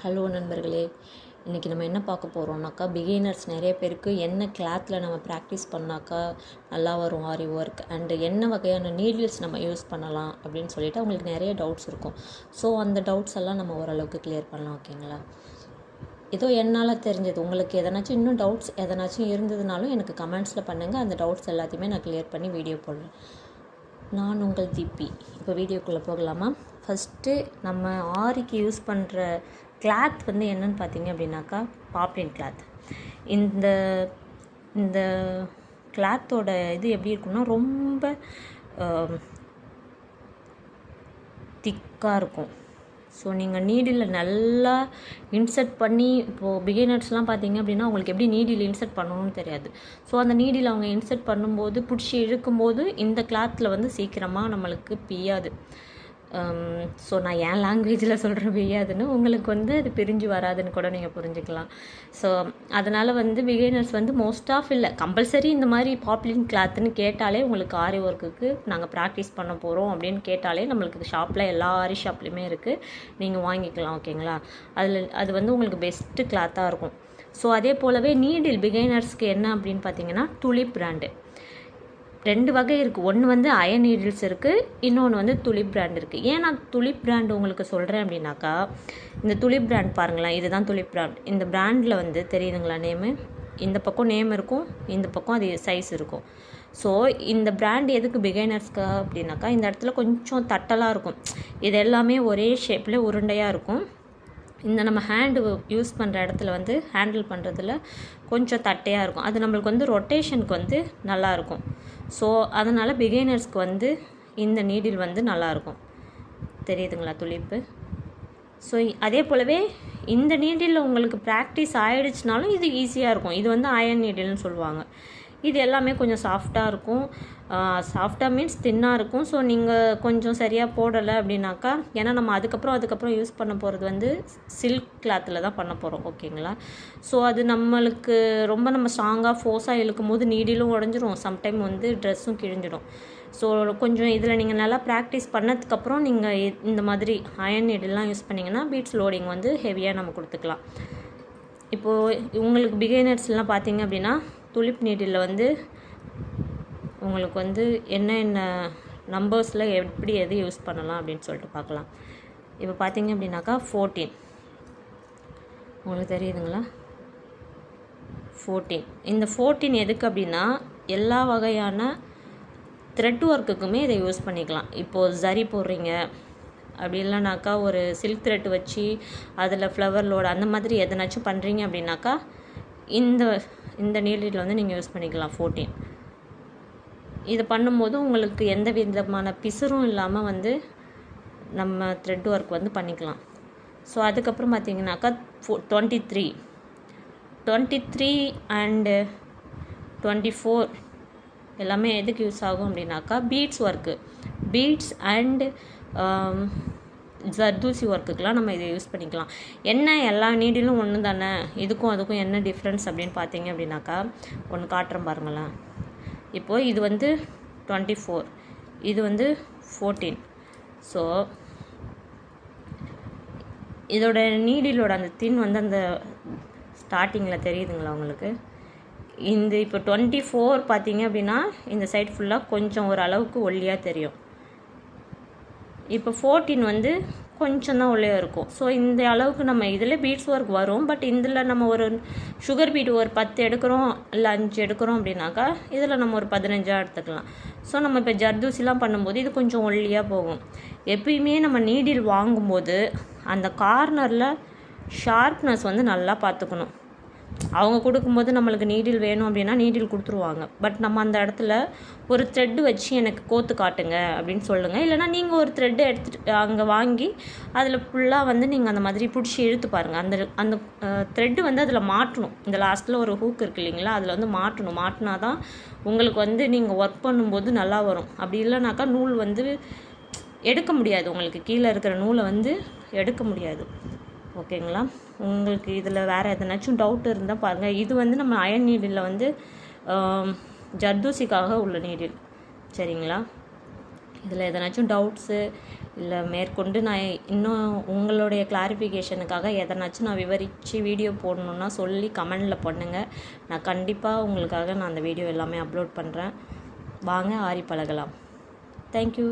Hello நண்பர்களே இன்றைக்கி நம்ம என்ன பார்க்க போகிறோம்னாக்கா பிகினர்ஸ் நிறைய பேருக்கு என்ன கிளாத்தில் நம்ம ப்ராக்டிஸ் பண்ணாக்கா நல்லா வரும் ஆரி ஒர்க் அண்டு என்ன வகையான நீடில்ஸ் நம்ம யூஸ் பண்ணலாம் அப்படின்னு சொல்லிட்டு அவங்களுக்கு நிறைய டவுட்ஸ் இருக்கும். ஸோ அந்த டவுட்ஸ் எல்லாம் நம்ம ஓரளவுக்கு கிளியர் பண்ணலாம் ஓகேங்களா ஏதோ என்னால் தெரிஞ்சது. உங்களுக்கு எதனாச்சும் இன்னும் டவுட்ஸ் எதனாச்சும் இருந்ததுனாலும் எனக்கு கமெண்ட்ஸில் பண்ணுங்கள் அந்த டவுட்ஸ் எல்லாத்தையுமே நான் கிளியர் பண்ணி வீடியோ போடுறேன். நான் உங்கள் தீபி. இப்போ வீடியோக்குள்ளே போகலாமா? ஃபஸ்ட்டு நம்ம ஆரிக்கு யூஸ் பண்ணுற கிளாத் வந்து என்னன்னு பார்த்தீங்க அப்படின்னாக்கா பாப்ளின் கிளாத் இந்த இந்த கிளாத்தோட இது எப்படி இருக்கும்னா ரொம்ப திக்காக இருக்கும். ஸோ நீங்கள் நீடில் நல்லா இன்சர்ட் பண்ணி இப்போது பிகினர்ஸ்லாம் பார்த்தீங்க அப்படின்னா உங்களுக்கு எப்படி நீடில் இன்சர்ட் பண்ணணும்னு தெரியாது. ஸோ அந்த நீடில் அவங்க இன்சர்ட் பண்ணும்போது பிடிச்சி இழுக்கும்போது இந்த கிளாத்தில் வந்து சீக்கிரமாக நம்மளுக்கு பிய்யாது. Um, ஸோ நான் என் லாங்குவேஜில் சொல்கிற பிய்யாதுன்னு உங்களுக்கு வந்து அது பிரிஞ்சு வராதுன்னு கூட நீங்கள் புரிஞ்சுக்கலாம். ஸோ அதனால் வந்து பிகைனர்ஸ் வந்து மோஸ்ட் ஆஃப் இல்லை கம்பல்சரி இந்த மாதிரி பாப்புலின் கிளாத்துன்னு கேட்டாலே உங்களுக்கு ஆரி ஒர்க்குக்கு நாங்கள் ப்ராக்டிஸ் பண்ண போகிறோம் அப்படின்னு கேட்டாலே நம்மளுக்கு ஷாப்பில் எல்லா ஆரி ஷாப்லேயுமே இருக்குது நீங்கள் வாங்கிக்கலாம் ஓகேங்களா அதில் அது வந்து உங்களுக்கு பெஸ்ட்டு கிளாத்தாக இருக்கும். ஸோ அதே போலவே நீடில் பிகைனர்ஸ்க்கு என்ன அப்படின்னு பார்த்தீங்கன்னா துளிப் பிராண்டு ரெண்டு வகை இருக்குது ஒன்று வந்து அயன் நீடில்ஸ் இருக்குது இன்னொன்று வந்து துளிப் பிராண்ட் இருக்குது ஏன் நான் துளிப் பிராண்ட் உங்களுக்கு சொல்கிறேன் அப்படின்னாக்கா இந்த துளிப் பிராண்ட் பாருங்களேன் இதுதான் துளிப் பிராண்ட் இந்த பிராண்டில் வந்து தெரியுதுங்களா நேமு இந்த பக்கம் நேம் இருக்கும் இந்த பக்கம் அது சைஸ் இருக்கும். ஸோ இந்த பிராண்ட் எதுக்கு பிகைனர்ஸ்க்கு அப்படின்னாக்கா இந்த இடத்துல கொஞ்சம் தட்டலாக இருக்கும். இது எல்லாமே ஒரே ஷேப்பில் உருண்டையாக இருக்கும். இந்த நம்ம ஹேண்டு யூஸ் பண்ணுற இடத்துல வந்து ஹேண்டில் பண்ணுறதுல கொஞ்சம் தட்டையாக இருக்கும். அது நம்மளுக்கு வந்து ரொட்டேஷனுக்கு வந்து நல்லாயிருக்கும் ஸோ அதனால் பிகைனர்ஸ்க்கு வந்து இந்த நீடில் வந்து நல்லாயிருக்கும் தெரியுதுங்களா துளிப்பு? ஸோ அதே போலவே இந்த நீடில் உங்களுக்கு ப்ராக்டிஸ் ஆகிடுச்சுனாலும் இது ஈஸியாக இருக்கும். இது வந்து அயன் நீடில்னு சொல்லுவாங்க. இது எல்லாமே கொஞ்சம் சாஃப்டாக இருக்கும். சாஃப்டாக மீன்ஸ் தின்னாக இருக்கும். ஸோ நீங்கள் கொஞ்சம் சரியாக போடலை அப்படின்னாக்கா ஏன்னா நம்ம அதுக்கப்புறம் அதுக்கப்புறம் யூஸ் பண்ண போகிறது வந்து சில்க் கிளாத்தில் தான் பண்ண போகிறோம் ஓகேங்களா ஸோ அது நம்மளுக்கு ரொம்ப நம்ம ஸ்ட்ராங்காக ஃபோர்ஸாக இழுக்கும் போது நீடிலும் உடஞ்சிரும். சம்டைம் வந்து ட்ரெஸ்ஸும் கிழிஞ்சிடும். ஸோ கொஞ்சம் இதில் நீங்கள் நல்லா ப்ராக்டிஸ் பண்ணதுக்கப்புறம் நீங்கள் இந்த மாதிரி அயன் இடெல்லாம் யூஸ் பண்ணிங்கன்னா பீட்ஸ் லோடிங் வந்து ஹெவியாக நம்ம கொடுத்துக்கலாம். இப்போது உங்களுக்கு பிகைனர்ஸ்லாம் பார்த்தீங்க அப்படின்னா துளிப் நீட்டில் வந்து உங்களுக்கு வந்து என்னென்ன நம்பர்ஸில் எப்படி எது யூஸ் பண்ணலாம் அப்படின்னு சொல்லிட்டு பார்க்கலாம். இப்போ பார்த்தீங்க அப்படின்னாக்கா ஃபோர்டீன் உங்களுக்கு தெரியுதுங்களா? ஃபோர்டீன் இந்த ஃபோர்டீன் எதுக்கு அப்படின்னா எல்லா வகையான த்ரெட் ஒர்க்குக்குமே இதை யூஸ் பண்ணிக்கலாம். இப்போது ஜரி போடுறீங்க. அப்படி இல்லைனாக்கா ஒரு சில்க் த்ரெட் வச்சு அதில் ஃப்ளவர் லோடு அந்த மாதிரி எதனாச்சும் பண்ணுறீங்க அப்படின்னாக்கா இந்த இந்த நீடில் வந்து நீங்கள் யூஸ் பண்ணிக்கலாம் ஃபோர்டீன் இது பண்ணும்போது உங்களுக்கு எந்த விதமான பிசுறும் இல்லாமல் வந்து நம்ம த்ரெட் ஒர்க் வந்து பண்ணிக்கலாம். ஸோ அதுக்கப்புறம் பார்த்தீங்கன்னாக்கா four twenty three twenty three and twenty four எல்லாமே எதுக்கு யூஸ் ஆகும் அப்படின்னாக்கா beads work beads and zardozi ஒர்க்குக்கெலாம் நம்ம இதை யூஸ் பண்ணிக்கலாம். என்ன எல்லா நீடிலும் ஒன்று தானே? இதுக்கும் அதுக்கும் என்ன டிஃப்ரென்ஸ் அப்படின்னு பார்த்தீங்க அப்படின்னாக்கா ஒன்று காட்டுறேன் பாருங்களேன். இப்போது இது வந்து டுவெண்ட்டி ஃபோர் இது வந்து ஃபோர்டீன் ஸோ இதோட நீடிலோட அந்த தின் வந்து அந்த ஸ்டார்டிங்கில் தெரியுதுங்களா உங்களுக்கு? இந்த இப்போ டுவெண்ட்டி ஃபோர் பார்த்தீங்க அப்படின்னா இந்த சைட் ஃபுல்லாக கொஞ்சம் ஒரு அளவுக்கு ஒல்லியாக தெரியும். இப்போ ஃபோர்டீன் வந்து கொஞ்சம் தான் உள்ளே இருக்கும். ஸோ இந்த அளவுக்கு நம்ம இதில் பீட்ஸ் ஒர்க் வரும். பட் இதில் நம்ம ஒரு சுகர் பீட் ஒரு பத்து எடுக்கிறோம் இல்லை அஞ்சு எடுக்கிறோம் அப்படின்னாக்கா இதில் நம்ம ஒரு பதினஞ்சாக எடுத்துக்கலாம். ஸோ நம்ம இப்போ ஜர்தூசிலாம் பண்ணும்போது இது கொஞ்சம் ஒல்லியாக போகும். எப்பயுமே நம்ம நீடில் வாங்கும்போது அந்த கார்னரில் ஷார்ப்னஸ் வந்து நல்லா பார்த்துக்கணும். அவங்க கொடுக்கும்போது நம்மளுக்கு நீடில் வேணும் அப்படின்னா நீடில் கொடுத்துருவாங்க. பட் நம்ம அந்த இடத்துல ஒரு த்ரெட்டு வச்சு எனக்கு கோத்து காட்டுங்க அப்படின்னு சொல்லுங்கள் இல்லைனா நீங்கள் ஒரு த்ரெட்டு எடுத்துகிட்டு அங்கே வாங்கி அதில் ஃபுல்லாக வந்து நீங்கள் அந்த மாதிரி பிடிச்சி இழுத்து பாருங்கள் அந்த அந்த த்ரெட்டு வந்து அதில் மாட்டணும். இந்த லாஸ்ட்டில் ஒரு ஹூக் இருக்கு இல்லைங்களா? அதில் வந்து மாட்டணும். மாட்டினா தான் உங்களுக்கு வந்து நீங்கள் ஒர்க் பண்ணும்போது நல்லா வரும். அப்படி இல்லைனாக்கா நூல் வந்து எடுக்க முடியாது. உங்களுக்கு கீழே இருக்கிற நூலை வந்து எடுக்க முடியாது. ஓகேங்களா? உங்களுக்கு இதில் வேறு எதனாச்சும் டவுட் இருந்தால் பாருங்கள் இது வந்து நம்ம அயன் நீடில் வந்து ஜர்தூசிக்காக உள்ள நீடில் சரிங்களா? இதில் எதனாச்சும் டவுட்ஸு இல்லை மேற்கொண்டு நான் இன்னும் உங்களுடைய கிளாரிஃபிகேஷனுக்காக எதனாச்சும் நான் விவரித்து வீடியோ போடணுன்னா சொல்லி கமெண்டில் பண்ணுங்கள் நான் கண்டிப்பாக உங்களுக்காக நான் அந்த வீடியோ எல்லாமே அப்லோட் பண்ணுறேன் வாங்க ஆரி பழகலாம். தேங்க்யூ